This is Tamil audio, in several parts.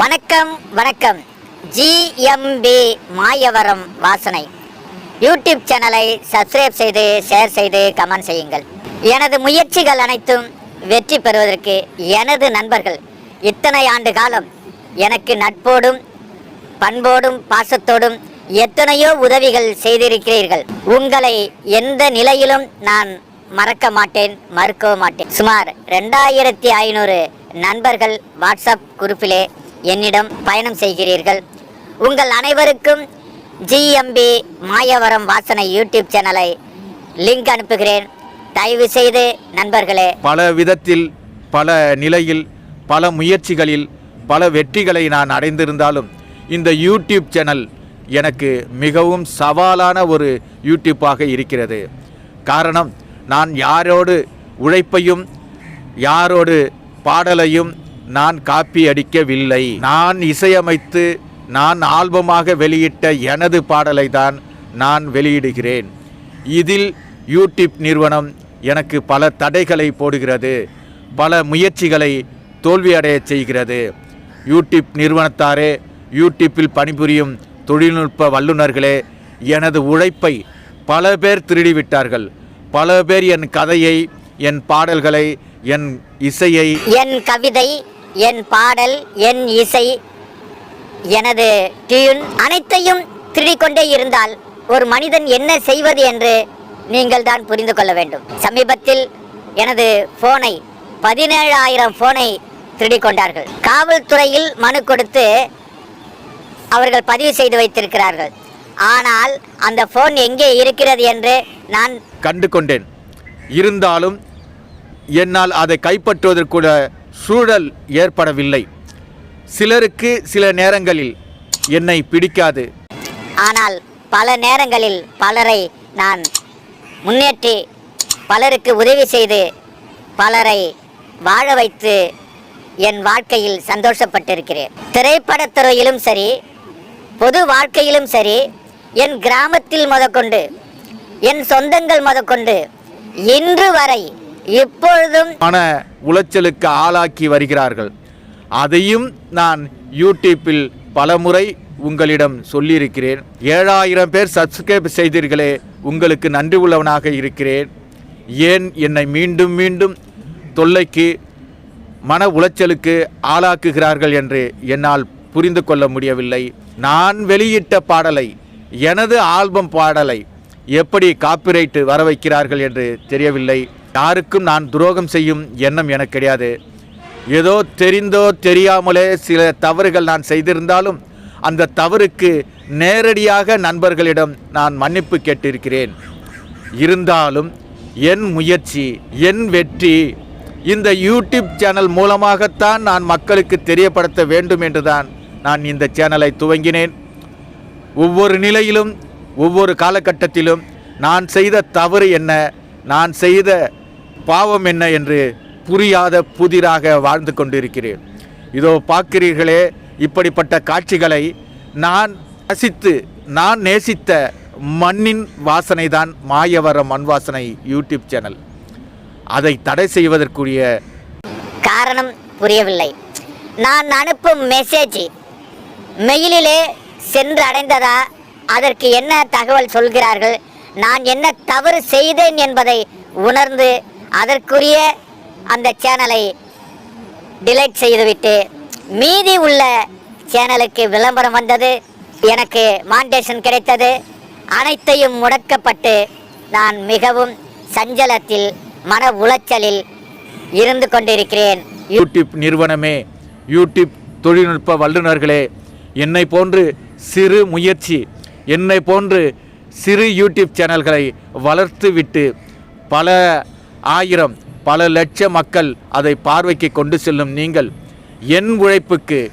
வணக்கம் வணக்கம். ஜிஎம்பி மாயவரம் வாசனை. யூடியூப் சேனலை சப்ஸ்கிரைப் செய்து ஷேர் செய்து கமெண்ட் செய்யுங்கள். எனது முயற்சிகள் அனைத்தும் வெற்றி பெறுவதற்கு எனது நண்பர்கள். இத்தனை ஆண்டு காலம் எனக்கு நட்போடும் பண்போடும் பாசத்தோடும் எத்தனையோ உதவிகள் செய்திருக்கிறீர்கள். உங்களை எந்த நிலையிலும் நான் மறக்க மாட்டேன் மறுக்கவும் மாட்டேன். சுமார் ரெண்டாயிரத்தி ஐநூறு நண்பர்கள் வாட்ஸ்அப் குரூப்பிலே என்னிடம் பயணம் செய்கிறீர்கள். உங்கள் அனைவருக்கும் ஜிஎம்பி மாயவரம் வாசனை யூடியூப் சேனலை லிங்க் அனுப்புகிறேன். தயவு செய்து நண்பர்களே. பல விதத்தில் பல நிலையில் பல முயற்சிகளில் பல வெற்றிகளை நான் அடைந்திருந்தாலும் இந்த யூடியூப் சேனல் எனக்கு மிகவும் சவாலான ஒரு யூடியூப்பாக இருக்கிறது. காரணம் நான் யாரோடு உழைப்பையும் யாரோடு பாடலையும் நான் காப்பி அடிக்கவில்லை. நான் இசையமைத்து நான் ஆல்பமாக வெளியிட்ட எனது பாடலை தான் நான் வெளியிடுகிறேன். இதில் யூடியூப் நிறுவனம் எனக்கு பல தடைகளை போடுகிறது பல முயற்சிகளை தோல்வியடையச் செய்கிறது. யூடியூப் நிறுவனத்தாரே யூடியூப்பில் பணிபுரியும் தொழில்நுட்ப வல்லுநர்களே எனது உழைப்பை பல பேர் திருடிவிட்டார்கள். பல பேர் என் கதையை என் பாடல்களை என் இசையை என் கவிதை என் பாடல் என் இசை எனது டியூன் அனைத்தையும் திருடிக்கொண்டே இருந்தால் ஒரு மனிதன் என்ன செய்வது என்று நீங்கள் தான் புரிந்து கொள்ள வேண்டும். சமீபத்தில் எனது போனை பதினேழாயிரம் போனை திருடிக் கொண்டார்கள். காவல்துறையில் மனு கொடுத்து அவர்கள் பதிவு செய்து வைத்திருக்கிறார்கள். ஆனால் அந்த போன் எங்கே இருக்கிறது என்று நான் கண்டு கொண்டேன் இருந்தாலும் என்னால் அதை கைப்பற்றுவதற்குள்ள சூழல் ஏற்படவில்லை. சிலருக்கு சில நேரங்களில் என்னை பிடிக்காது. ஆனால் பல நேரங்களில் பலரை நான் முன்னேற்றி பலருக்கு உதவி செய்து பலரை வாழ வைத்து என் வாழ்க்கையில் சந்தோஷப்பட்டிருக்கிறேன். திரைப்படத் துறையிலும் சரி பொது வாழ்க்கையிலும் சரி என் கிராமத்தில் முதற்கொண்டு என் சொந்தங்கள் முதற்கொண்டு இன்று வரை எப்பொழுதும் மன உளைச்சலுக்கு ஆளாக்கி வருகிறார்கள். அதையும் நான் யூடியூப்பில் பலமுறை உங்களிடம் சொல்லியிருக்கிறேன். ஏழாயிரம் பேர் சப்ஸ்கிரைப் செய்தீர்களே உங்களுக்கு நன்றி உள்ளவனாக இருக்கிறேன். ஏன் என்னை மீண்டும் மீண்டும் தொல்லைக்கு மன உளைச்சலுக்கு ஆளாக்குகிறார்கள் என்று என்னால் புரிந்து கொள்ள முடியவில்லை. நான் வெளியிட்ட பாடலை எனது ஆல்பம் பாடலை எப்படி காப்பிரைட்டு வர வைக்கிறார்கள் என்று தெரியவில்லை. யாருக்கும் நான் துரோகம் செய்யும் எண்ணம் எனக்கு கிடையாது. ஏதோ தெரிந்தோ தெரியாமலே சில தவறுகள் நான் செய்திருந்தாலும் அந்த தவறுக்கு நேரடியாக நண்பர்களிடம் நான் மன்னிப்பு கேட்டிருக்கிறேன். இருந்தாலும் என் முயற்சி என் வெற்றி இந்த யூடியூப் சேனல் மூலமாகத்தான் நான் மக்களுக்கு தெரியப்படுத்த வேண்டும் என்றுதான் நான் இந்த சேனலை துவங்கினேன். ஒவ்வொரு நிலையிலும் ஒவ்வொரு காலகட்டத்திலும் நான் செய்த தவறு என்ன நான் செய்த பாவம் என்ன என்று புரியாத புதிராக வாழ்ந்து கொண்டிருக்கிறேன். இதோ பார்க்கிறீர்களே இப்படிப்பட்ட காட்சிகளை நான் ரசித்து நான் நேசித்த மண்ணின் வாசனை தான் மாயவர மண் வாசனை யூடியூப் சேனல். அதை தடை செய்வதற்குரிய காரணம் புரியவில்லை. நான் அனுப்பும் மெசேஜ் மெயிலிலே சென்று அடைந்ததா? அதற்கு என்ன தகவல் சொல்கிறார்கள்? நான் என்ன தவறு செய்தேன் என்பதை உணர்ந்து அதற்குரிய அந்த சேனலை டிலைட் செய்துவிட்டு மீதி உள்ள சேனலுக்கு விளம்பரம் வந்தது எனக்கு மாண்டேஷன் கிடைத்தது அனைத்தையும் முடக்கப்பட்டு நான் மிகவும் சஞ்சலத்தில் மன உளைச்சலில் இருந்து கொண்டிருக்கிறேன். யூடியூப் நிறுவனமே யூடியூப் தொழில்நுட்ப வல்லுநர்களே என்னை போன்று சிறு முயற்சி என்னை போன்று சிறு யூடியூப் சேனல்களை வளர்த்துவிட்டு பல ஆயிரம் பல லட்ச மக்கள் அதை பார்வைக்கு கொண்டு செல்லும் நீங்கள். என் உழைப்புக்கு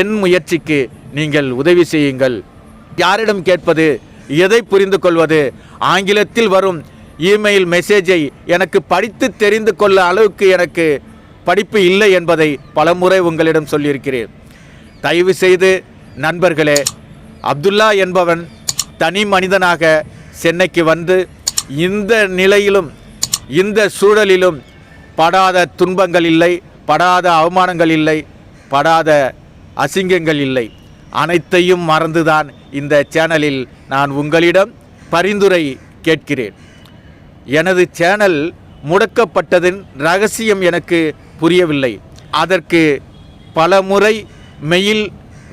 என் முயற்சிக்கு நீங்கள் உதவி செய்யுங்கள். யாரிடம் கேட்பது எதை புரிந்து கொள்வது? ஆங்கிலத்தில் வரும் இமெயில் மெசேஜை எனக்கு படித்து தெரிந்து கொள்ள அளவுக்கு எனக்கு படிப்பு இல்லை என்பதை பலமுறை உங்களிடம் சொல்லியிருக்கிறேன். தயவு செய்து நண்பர்களே அப்துல்லா என்பவன் தனி மனிதனாக சென்னைக்கு வந்து இந்த நிலையிலும் இந்த சூழலிலும் படாத துன்பங்கள் இல்லை படாத அவமானங்கள் இல்லை படாத அசிங்கங்கள் இல்லை. அனைத்தையும் மறந்துதான் இந்த சேனலில் நான் உங்களிடம் பரிந்துரை கேட்கிறேன். எனது சேனல் முடக்கப்பட்டதின் ரகசியம் எனக்கு புரியவில்லை. அதற்கு பல முறை மெயில்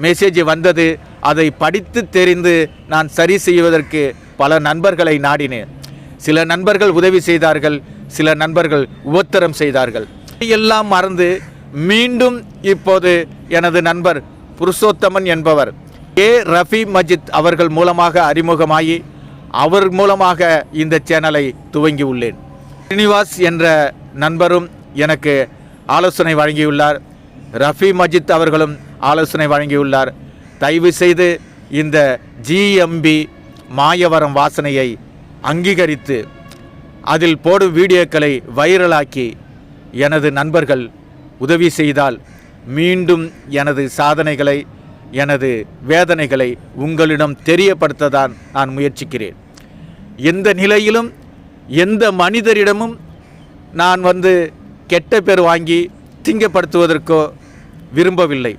மெசேஜ் வந்தது. அதை படித்து தெரிந்து நான் சரி செய்வதற்கு பல நண்பர்களை நாடினேன். சில நண்பர்கள் உதவி செய்தார்கள் சில நண்பர்கள் உபத்திரம் செய்தார்கள். எல்லாம் மறந்து மீண்டும் இப்போது எனது நண்பர் புருஷோத்தமன் என்பவர் ஏ ரஃபி மஜித் அவர்கள் மூலமாக அறிமுகமாகி அவர் மூலமாக இந்த சேனலை துவங்கி உள்ளேன். ஸ்ரீனிவாஸ் என்ற நண்பரும் எனக்கு ஆலோசனை வழங்கியுள்ளார். ரஃபி மஜித் அவர்களும் ஆலோசனை வழங்கியுள்ளார். தயவு செய்து இந்த ஜிஎம்பி மாயவரம் வாசனையை அங்கீகரித்து அதில் போடும் வீடியோக்களை வைரலாக்கி எனது நண்பர்கள் உதவி செய்தால் மீண்டும் எனது சாதனைகளை எனது வேதனைகளை உங்களிடம் தெரியப்படுத்ததான் நான் முயற்சிக்கிறேன். எந்த நிலையிலும் எந்த மனிதரிடமும் நான் வந்து கெட்ட பேர் வாங்கி திங்கப்படுத்துவதற்கோ விரும்பவில்லை.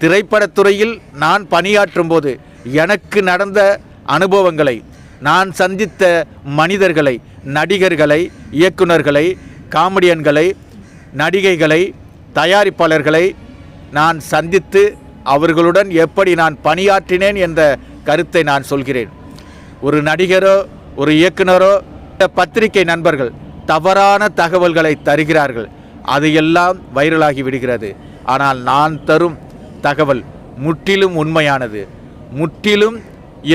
திரைப்படத்துறையில் நான் பணியாற்றும் போது எனக்கு நடந்த அனுபவங்களை நான் சந்தித்த மனிதர்களை நடிகர்களை இயக்குனர்களை காமெடியன்களை நடிகைகளை தயாரிப்பாளர்களை நான் சந்தித்து அவர்களுடன் எப்படி நான் பணியாற்றினேன் என்ற கருத்தை நான் சொல்கிறேன். ஒரு நடிகரோ ஒரு இயக்குனரோ பத்திரிகை நண்பர்கள் தவறான தகவல்களை தருகிறார்கள். அது எல்லாம் வைரலாகி விடுகிறது. ஆனால் நான் தரும் தகவல் முற்றிலும் உண்மையானது. முற்றிலும்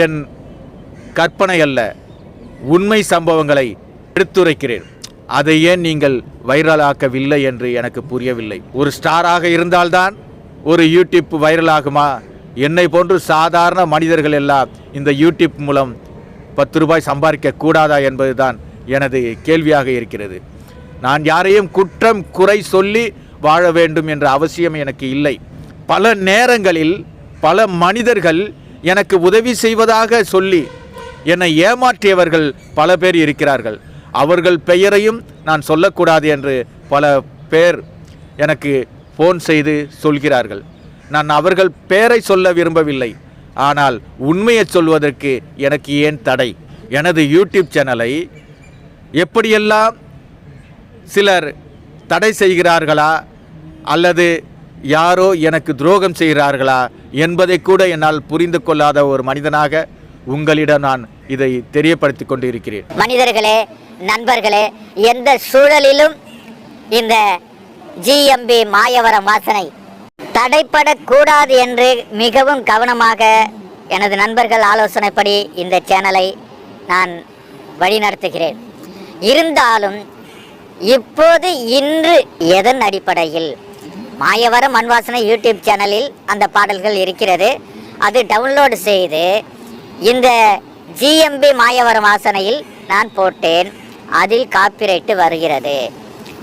என் கற்பனை அல்ல உண்மை சம்பவங்களை எடுத்துரைக்கிறேன். அதை ஏன் நீங்கள் வைரலாக்கவில்லை என்று எனக்கு புரியவில்லை. ஒரு ஸ்டாராக இருந்தால்தான் ஒரு யூடியூப் வைரலாகுமா? என்னை போன்று சாதாரண மனிதர்கள் எல்லாம் இந்த யூடியூப் மூலம் பத்து ரூபாய் சம்பாதிக்க கூடாதா என்பதுதான் எனது கேள்வியாக இருக்கிறது. நான் யாரையும் குற்றம் குறை சொல்லி வாழ வேண்டும் என்ற அவசியம் எனக்கு இல்லை. பல நேரங்களில் பல மனிதர்கள் எனக்கு உதவி செய்வதாக சொல்லி என்னை ஏமாற்றியவர்கள் பல பேர் இருக்கிறார்கள். அவர்கள் பெயரையும் நான் சொல்லக்கூடாது என்று பல பேர் எனக்கு ஃபோன் செய்து சொல்கிறார்கள். நான் அவர்கள் பெயரை சொல்ல விரும்பவில்லை. ஆனால் உண்மையை சொல்வதற்கு எனக்கு ஏன் தடை? எனது யூடியூப் சேனலை எப்படியெல்லாம் சிலர் தடை செய்கிறார்களா? அல்லது யாரோ எனக்கு துரோகம் செய்கிறார்களா? என்பதை கூட என்னால் புரிந்து கொள்ளாத ஒரு மனிதனாக உங்களிடம் நான் இதை தெரியப்படுத்திக் கொண்டிருக்கிறேன். மனிதர்களே நண்பர்களே எந்த சூழலிலும் இந்த ஜிஎம்பி மாயவரம் வாசனை தடைப்படக்கூடாது என்று மிகவும் கவனமாக எனது நண்பர்கள் ஆலோசனைப்படி இந்த சேனலை நான் வழிநடத்துகிறேன். இருந்தாலும் இப்போது இன்று எதன் அடிப்படையில்? மாயவரம் மண்வாசனை யூடியூப் சேனலில் அந்த பாடல்கள் இருக்கிறது. அது டவுன்லோடு செய்து இந்த ஜிஎம்பி மாயவரம் ஆசனையில் நான் போட்டேன். அதில் காப்பிரைட்டு வருகிறது.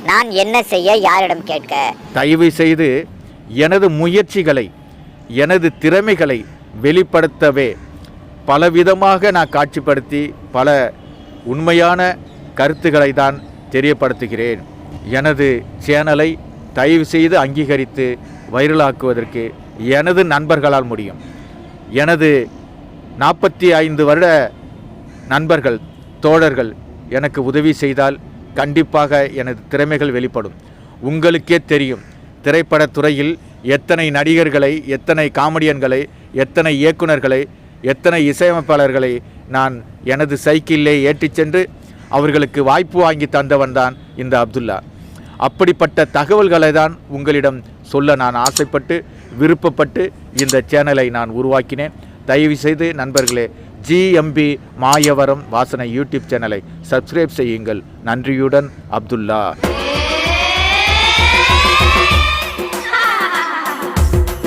நான் என்ன செய்ய யாரிடம் கேட்க? தயவு செய்து எனது முயற்சிகளை எனது திறமைகளை வெளிப்படுத்தவே. பலவிதமாக நான் காட்சிப்படுத்தி பல உண்மையான கருத்துக்களை தான் தெரியப்படுத்துகிறேன். எனது சேனலை தயவு செய்து அங்கீகரித்து வைரலாக்குவதற்கு எனது நண்பர்களால் முடியும். எனது நாற்பத்தி ஐந்து வருட நண்பர்கள் தோழர்கள் எனக்கு உதவி செய்தால் கண்டிப்பாக எனது திறமைகள் வெளிப்படும். உங்களுக்கே தெரியும் திரைப்படத்துறையில் எத்தனை நடிகர்களை எத்தனை காமெடியன்களை எத்தனை இயக்குனர்களை எத்தனை இசையமைப்பாளர்களை நான் எனது சைக்கிளிலே ஏற்றிச் சென்று அவர்களுக்கு வாய்ப்பு வாங்கி தந்தவன் தான் இந்த அப்துல்லா. அப்படிப்பட்ட தகவல்களை தான் உங்களிடம் சொல்ல நான் ஆசைப்பட்டு விருப்பப்பட்டு இந்த சேனலை நான் உருவாக்கினேன். தயவு செய்து நண்பர்களே ஜிஎம்பி மாயவரம் வாசனை யூடியூப் சேனலை சப்ஸ்கிரைப் செய்யுங்கள். நன்றியுடன் அப்துல்லா.